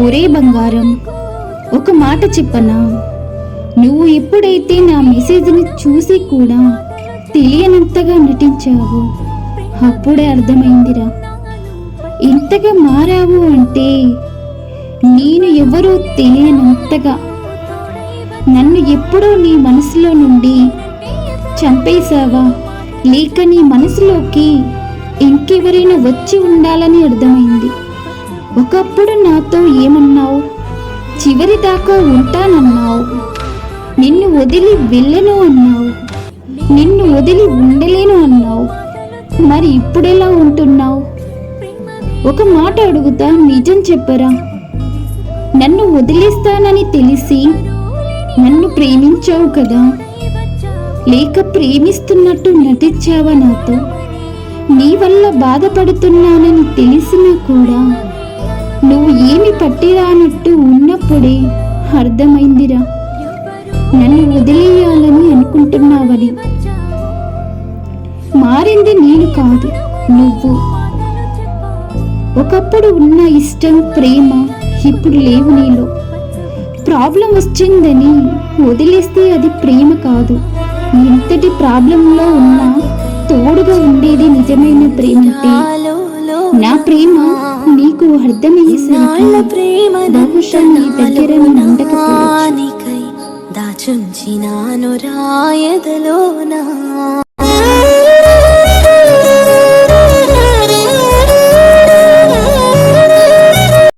ఒరే బంగారం ఒక మాట చెప్పనా? నువ్వు ఎప్పుడైతే నా మెసేజ్ని చూసి కూడా తెలియనంతగా నటించావు. అప్పుడే అర్థమైందిరా. ఇంతగా మారావు అంటే నేను ఎవరో తెలియనంతగా నన్ను ఎప్పుడో నీ మనసులో నుండి చంపేశావా? లేక నీ మనసులోకి ఇంకెవరైనా వచ్చి ఉండాలని అర్థమైంది. ఒకప్పుడు నాతో ఏమన్నావు? చివరి దాకా ఉంటానన్నావు. నిన్ను వదిలి వెళ్ళను అన్నావు. నిన్ను వదిలి ఉండలేను అన్నావు. మరి ఇప్పుడెలా ఉంటున్నావు? ఒక మాట అడుగుతా నిజం చెప్పరా? నన్ను వదిలేస్తానని తెలిసి నన్ను ప్రేమించావు కదా? లేక ప్రేమిస్తున్నట్టు నటించావా నాతో? నీ వల్ల బాధపడుతున్నానని తెలిసినా కూడా నువ్వు ఏమి పట్టిరానట్టు ఉన్నప్పుడే అర్థమైందిరా. నన్ను వదిలేయాలని అనుకుంటున్నావని. మారింది నేను కాదు నువ్వు. ఒకప్పుడు ఉన్న ఇష్టం ప్రేమ ఇప్పుడు లేవు నీలో. ప్రాబ్లం వచ్చిందని వదిలేస్తే అది ప్రేమ కాదు. ఎంతటి ప్రాబ్లంలో ఉన్నా తోడుగా ఉండేది నిజమైన ప్రేమ అంటే నా ప్రేమ నీకు అర్థమయ్యేసరికి ప్రేమ బహుశా నీ దగ్గర నేను ఉండకపోవచ్చు. దాచుంచినాను రాయదలోనా.